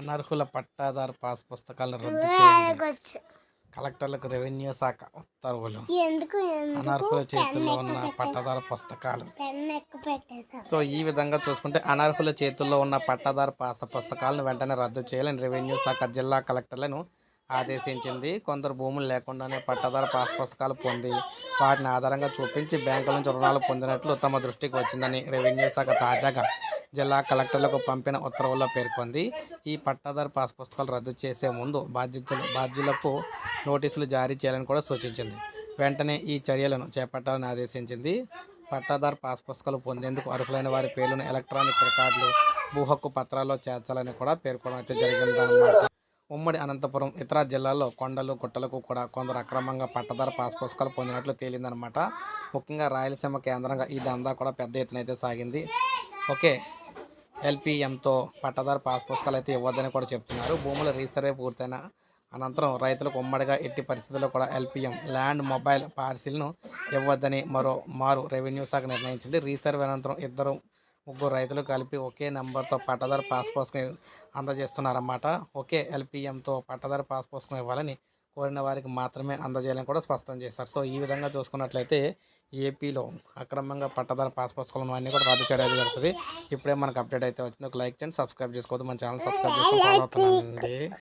అనర్హుల పట్టాదారు పాస్ పుస్తకాలను రద్దు చేయండి. కలెక్టర్లకు రెవెన్యూ శాఖ ఉత్తర్వులు. అనర్హుల చేతుల్లో ఉన్న పట్టాదారు పుస్తకాలు. సో ఈ విధంగా చూసుకుంటే అనర్హుల చేతుల్లో ఉన్న పట్టాదారు పాస పుస్తకాలను వెంటనే రద్దు చేయాలని రెవెన్యూ శాఖ జిల్లా కలెక్టర్లను ఆదేశించింది. కొందరు భూములు లేకుండానే పట్టాదారు పాస్ పుస్తకాలు పొంది వాటిని ఆధారంగా చూపించి బ్యాంకుల నుంచి రుణాలు పొందినట్లు తమ దృష్టికి వచ్చిందని రెవెన్యూ శాఖ తాజాగా జిల్లా కలెక్టర్లకు పంపిన ఉత్తర్వుల్లో పేర్కొంది. ఈ పట్టాదారు పాస్ పుస్తకాలు రద్దు చేసే ముందు బాధ్యతలు బాధ్యులకు నోటీసులు జారీ చేయాలని కూడా సూచించింది. వెంటనే ఈ చర్యలను చేపట్టాలని ఆదేశించింది. పట్టాదారు పాస్ పుస్తకాలు పొందేందుకు అర్హులైన వారి పేర్లను ఎలక్ట్రానిక్ రికార్డులు భూ హక్కు పత్రాల్లో చేర్చాలని కూడా పేర్కొనడం అయితే జరిగిందన్నమాట ఉమ్మడి అనంతపురం ఇతర జిల్లాల్లో కొండలు గుట్టలకు కూడా కొందరు అక్రమంగా పట్టదారు పాస్ పుస్తకాలు పొందినట్లు తేలిందనమాట ముఖ్యంగా రాయలసీమ కేంద్రంగా ఈ దందా కూడా పెద్ద ఎత్తున అయితే సాగింది. ఓకే ఎల్పిఎంతో పట్టదారు పాస్ పుస్తకాలు అయితే ఇవ్వద్దని కూడా చెప్తున్నారు. భూముల రీసర్వే పూర్తయిన అనంతరం రైతులకు ఉమ్మడిగా ఎట్టి పరిస్థితుల్లో కూడా ఎల్పిఎం ల్యాండ్ మొబైల్ పార్సిల్ను ఇవ్వద్దని మరో మారు రెవెన్యూ శాఖ నిర్ణయించింది. రీసర్వే అనంతరం ఇద్దరు ముగ్గురు రైతులు కలిపి ఒకే నెంబర్తో పట్టదారు పాస్ పుస్తకం అందజేస్తున్నారన్నమాట. ఒకే ఎల్పిఎంతో పట్టదారు పాస్ పుస్తకం ఇవ్వాలని కోరిన వారికి మాత్రమే అందజేయాలని కూడా స్పష్టం చేశారు. సో ఈ విధంగా చూసుకున్నట్లయితే ఏపీలో అక్రమంగా పట్టదారు పాస్ పుస్తకాలను అన్నీ కూడా రద్దు చేయడం జరుగుతుంది. ఇప్పుడే మనకు అప్డేట్ అయితే వచ్చింది. ఒక లైక్ చేయండి సబ్స్క్రైబ్ చేసుకోవద్దు. మన ఛానల్ సబ్స్క్రైబ్ చేసుకొని